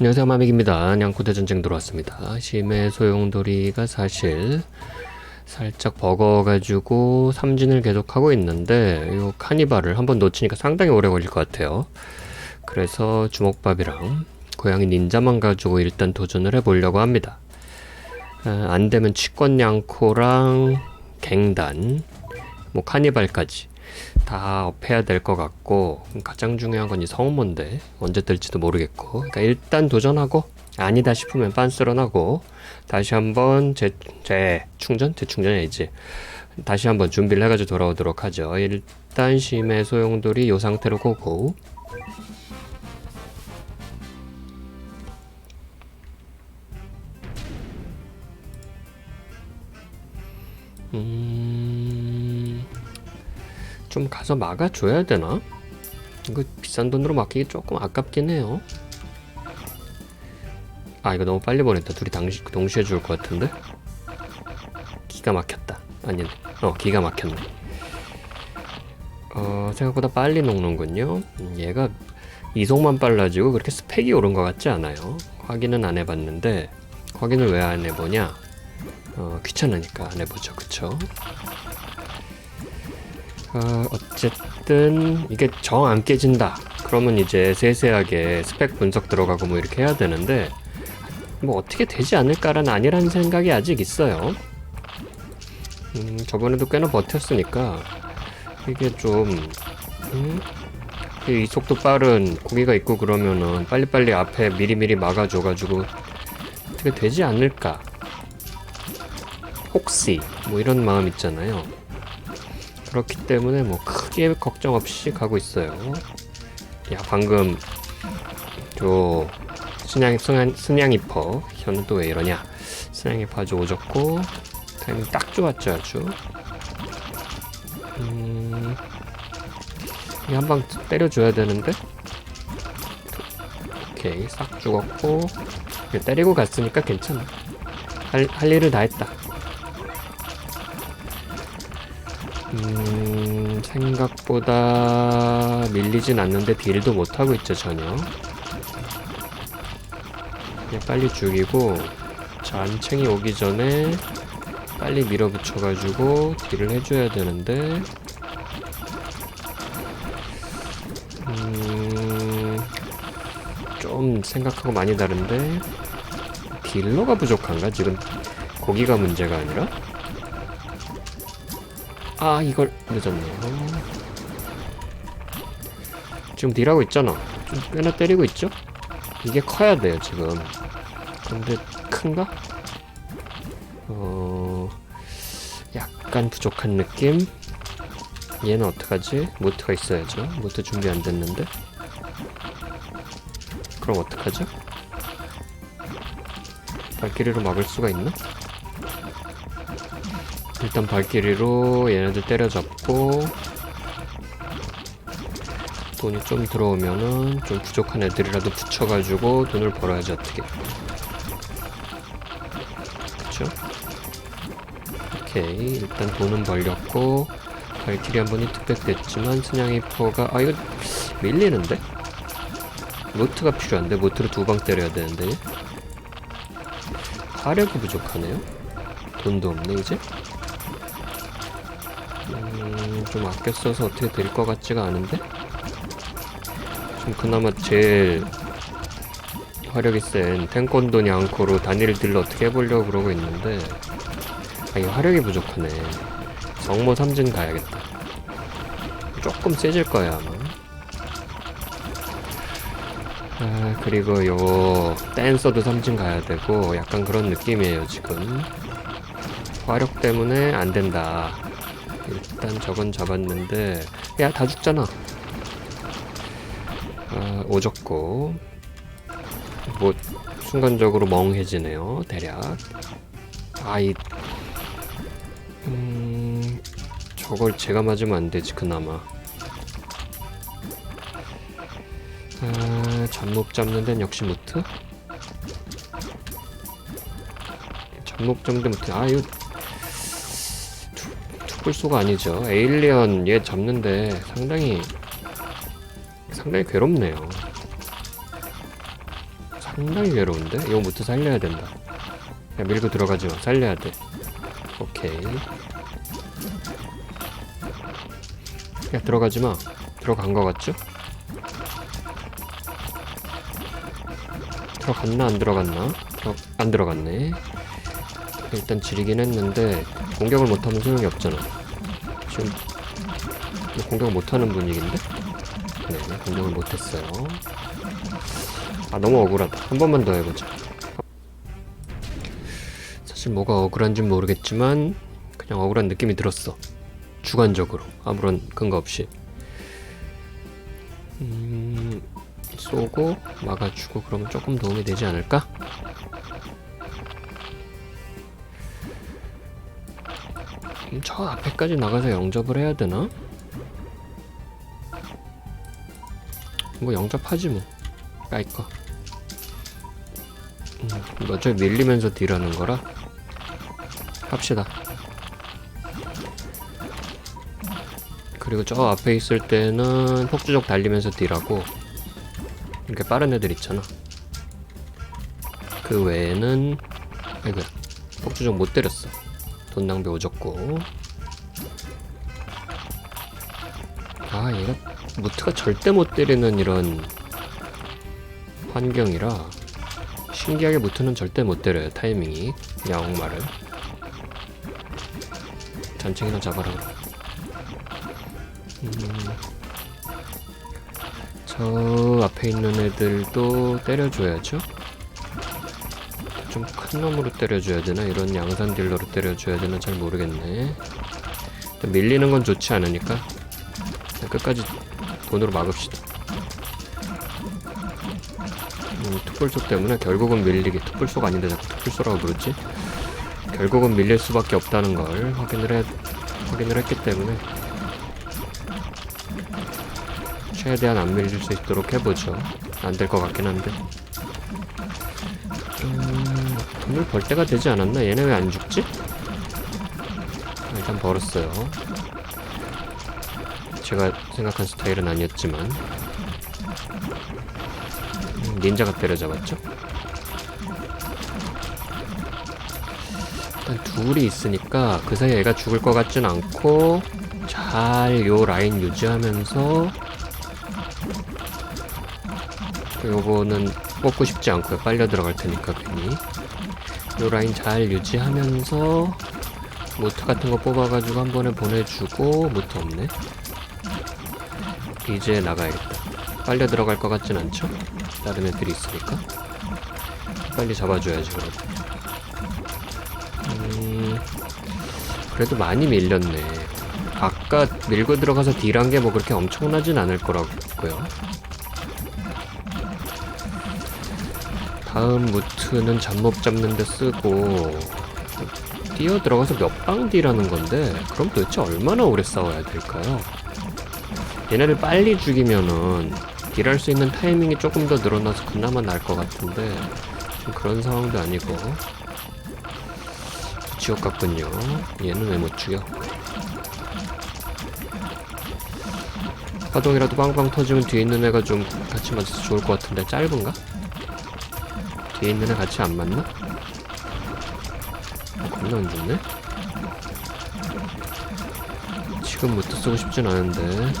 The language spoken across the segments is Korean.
안녕하세요 마믹입니다. 냥코대 전쟁 들어왔습니다. 심해 소용돌이가 사실 살짝 버거가지고 삼진을 계속하고 있는데 이 카니발을 한번 놓치니까 상당히 오래 걸릴 것 같아요. 그래서 주먹밥이랑 고양이 닌자만 가지고 일단 도전을 해보려고 합니다. 아, 안 되면 치권 냥코랑 갱단, 뭐 카니발까지 다 업해야 될 것 같고 가장 중요한 건 이 성모인데? 언제 뜰지도 모르겠고. 그러니까 일단 도전하고 아니다 싶으면 빤스런하고 다시 한번 재, 재 충전? 재충전이 아니지. 다시 한번 준비를 해가지고 돌아오도록 하죠. 일단 심해 소용돌이 요 상태로 고고. 음... 좀 가서 막아줘야 되나? 이거 비싼 돈으로 맡기기 조금 아깝긴 해요. 아 이거 너무 빨리 보냈다. 둘이 당시, 동시에 죽을 것 같은데? 기가 막혔다. 아니네. 어 기가 막혔네. 어 생각보다 빨리 녹는군요. 음, 얘가 이속만 빨라지고 그렇게 스펙이 오른 것 같지 않아요. 확인은 안 해봤는데 확인을 왜 안 해보냐? 어 귀찮으니까 안 해보죠. 그쵸? 어, 어쨌든 이게 정 안 깨진다. 그러면 이제 세세하게 스펙 분석 들어가고 뭐 이렇게 해야 되는데 뭐 어떻게 되지 않을까라는 아니라는 생각이 아직 있어요. 음, 저번에도 꽤나 버텼으니까 이게 좀 음? 이 속도 빠른 고기가 있고 그러면은 빨리빨리 앞에 미리미리 막아줘가지고 어떻게 되지 않을까. 혹시 뭐 이런 마음 있잖아요. 그렇기 때문에 뭐 크게 걱정 없이 가고 있어요. 야 방금 저 순양 순양 순양이퍼 현은 또 왜 이러냐? 순양이퍼 아주 오졌고 타이밍 딱 좋았죠 아주. 음, 한 방 때려줘야 되는데. 오케이 싹 죽었고 때리고 갔으니까 괜찮아. 할, 할 일을 다 했다. 음, 생각보다 밀리진 않는데 딜도 못하고 있죠, 전혀. 그냥 빨리 죽이고, 잔챙이 오기 전에 빨리 밀어붙여가지고 딜을 해줘야 되는데, 음, 좀 생각하고 많이 다른데, 딜러가 부족한가? 지금 고기가 문제가 아니라? 아 이걸 늦었네요 지금 딜하고 있잖아 좀 꽤나 때리고 있죠? 이게 커야 돼요 지금 근데 큰가? 어... 약간 부족한 느낌? 얘는 어떡하지? 모트가 있어야죠 모트 준비 안 됐는데 그럼 어떡하죠? 발길이로 막을 수가 있나? 일단 발길이로 얘네들 때려잡고 돈이 좀 들어오면은 좀 부족한 애들이라도 붙여가지고 돈을 벌어야지 어떻게. 그쵸? 오케이. 일단 돈은 벌렸고 발길이 한 번이 특백됐지만 순양이포가 아 이거 밀리는데? 모트가 필요한데? 모트를 두방 때려야 되는데. 화력이 부족하네요. 돈도 없네 이제 음, 좀 아껴 써서 어떻게 될 것 같지가 않은데? 좀 그나마 제일 화력이 센 탱콘도 냥코로 단일 딜러 어떻게 해보려고 그러고 있는데 아, 이 화력이 부족하네. 정모 삼진 가야겠다. 조금 세질 거야, 아마. 아, 그리고 요 댄서도 삼진 가야 되고 약간 그런 느낌이에요, 지금. 화력 때문에 안 된다. 일단 저건 잡았는데 야 다 죽잖아. 아, 오졌고. 뭐 순간적으로 멍해지네요 대략. 아이. 음 저걸 제가 맞으면 안 되지 그나마. 아 잡목 잡는 데는 역시 무트? 잡목 잡는 데 무트. 아 이거 풀소가 아니죠. 에일리언 얘 잡는데 상당히 상당히 괴롭네요. 상당히 괴로운데? 이거부터 살려야 된다. 야, 밀고 들어가지 마. 살려야 돼. 오케이. 야, 들어가지 마. 들어간 거 같죠? 들어갔나, 안 들어갔나? 들어, 안 들어갔네. 일단 지르긴 했는데, 공격을 못하면 소용이 없잖아. 지금, 이거 공격 못하는 분위기인데? 네, 공격을 못했어요. 아, 너무 억울하다. 한 번만 더 해보자. 사실 뭐가 억울한진 모르겠지만 그냥 억울한 느낌이 들었어. 주관적으로 아무런 근거 없이. 음, 쏘고 막아주고 그러면 조금 도움이 되지 않을까? 저 앞에까지 나가서 영접을 해야 되나? 뭐 영접하지 뭐. 까이꺼. 음, 어차피 밀리면서 딜하는 거라 합시다. 그리고 저 앞에 있을 때는 폭주족 달리면서 딜하고 이렇게 빠른 애들 있잖아. 그 외에는 아이고야 폭주족 못 때렸어. 돈 낭비 오졌고 아 얘가 무트가 절대 못 때리는 이런 환경이라 신기하게 무트는 절대 못 때려요 타이밍이. 야옹말을. 잔챙이나 잡아라. 음, 저 앞에 있는 애들도 때려줘야죠? 좀 큰 놈으로 때려줘야 되나? 이런 양산 딜러로 때려줘야 되나? 잘 모르겠네. 밀리는 건 좋지 않으니까 그냥 끝까지 돈으로 막읍시다. 음, 투뿔소 때문에 결국은 밀리게 투뿔소가 아닌데 자꾸 투뿔소라고 부르지? 결국은 밀릴 수밖에 없다는 걸 확인을 해 확인을 했기 때문에 최대한 안 밀릴 수 있도록 해보죠. 안 될 것 같긴 한데. 음, 돈을 벌 때가 되지 않았나? 얘네 왜 안 죽지? 아, 일단 벌었어요 제가 생각한 스타일은 아니었지만. 음, 닌자가 때려잡았죠? 일단 둘이 있으니까 그 사이에 애가 죽을 것 같진 않고 잘 요 라인 유지하면서 요거는 뽑고 싶지 않고요. 빨려 들어갈 테니까 괜히. 요 라인 잘 유지하면서 모트 같은 거 뽑아가지고 한 번에 보내주고 모트 없네 이제 나가야겠다. 빨려 들어갈 것 같진 않죠? 다른 애들이 있으니까. 빨리 잡아줘야지 그럼. 음, 그래도 많이 밀렸네. 아까 밀고 들어가서 딜한 게 뭐 그렇게 엄청나진 않을 거라고요. 다음 무트는 잡몹 잡는 데 쓰고 뛰어 들어가서 몇 방 딜하는 건데 그럼 도대체 얼마나 오래 싸워야 될까요? 얘네를 빨리 죽이면은 딜할 수 있는 타이밍이 조금 더 늘어나서 그나마 나을 것 같은데 좀 그런 상황도 아니고 지옥 같군요 얘는 왜 못 죽여 파동이라도 빵빵 터지면 뒤에 있는 애가 좀 같이 맞아서 좋을 것 같은데 짧은가? 뒤에 있는 애 같이 안 맞나? 어, 겁나 안 좋네 지금 무트 쓰고 싶진 않은데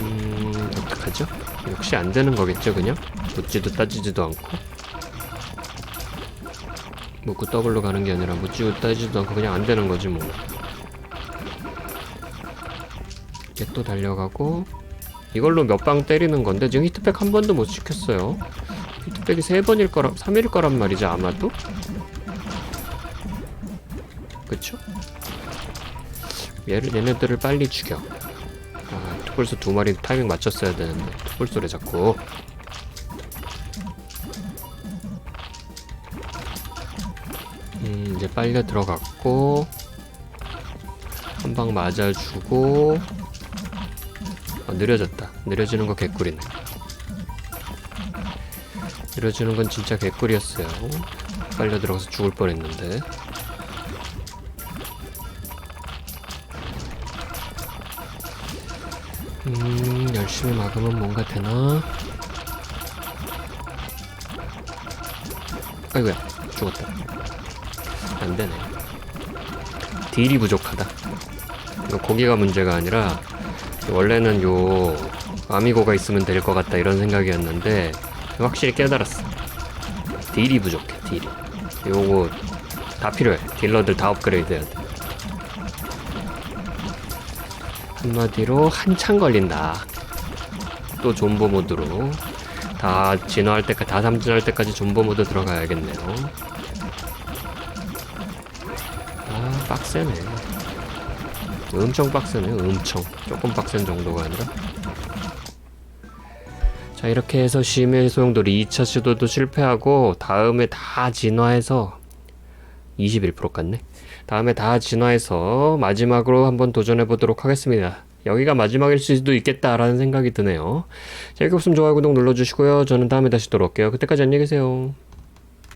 음 어떡하죠? 역시 안 되는 거겠죠 그냥? 묻지도 따지지도 않고 묻고 더블로 가는 게 아니라 묻지도 따지지도 않고 그냥 안 되는 거지 뭐 이제 또 달려가고 이걸로 몇 방 때리는 건데 지금 히트팩 한 번도 못 시켰어요 히트팩이 세 번일 거라 3일일 거란 말이죠 아마도 그쵸? 얘를 얘네들을 빨리 죽여 아 투불소 두 마리 타이밍 맞췄어야 되는데 투불소래 자꾸 음 이제 빨려 들어갔고 한 방 맞아주고 어, 느려졌다. 느려지는 거 개꿀이네. 느려지는 건 진짜 개꿀이었어요. 빨려 들어가서 죽을 뻔했는데 음, 열심히 막으면 뭔가 되나? 아이고야, 죽었다. 안 되네. 딜이 부족하다. 이거 고기가 문제가 아니라, 원래는 요, 아미고가 있으면 될 것 같다 이런 생각이었는데, 확실히 깨달았어. 딜이 부족해, 딜이. 요거 다 필요해. 딜러들 다 업그레이드 해야 돼. 한마디로 한참 걸린다. 또 존버 모드로 다 진화할 때까지 다 삼진할 때까지 존버 모드 들어가야겠네요. 아 빡세네. 엄청 빡세네. 엄청 조금 빡센 정도가 아니라. 자 이렇게 해서 심해 소용돌이 2차 시도도 실패하고 다음에 다 진화해서 21% 같네. 다음에 다 진화해서 마지막으로 한번 도전해 보도록 하겠습니다. 여기가 마지막일 수도 있겠다라는 생각이 드네요. 재밌게 봤으면 좋아요, 구독 눌러주시고요. 저는 다음에 다시 돌아올게요. 그때까지 안녕히 계세요.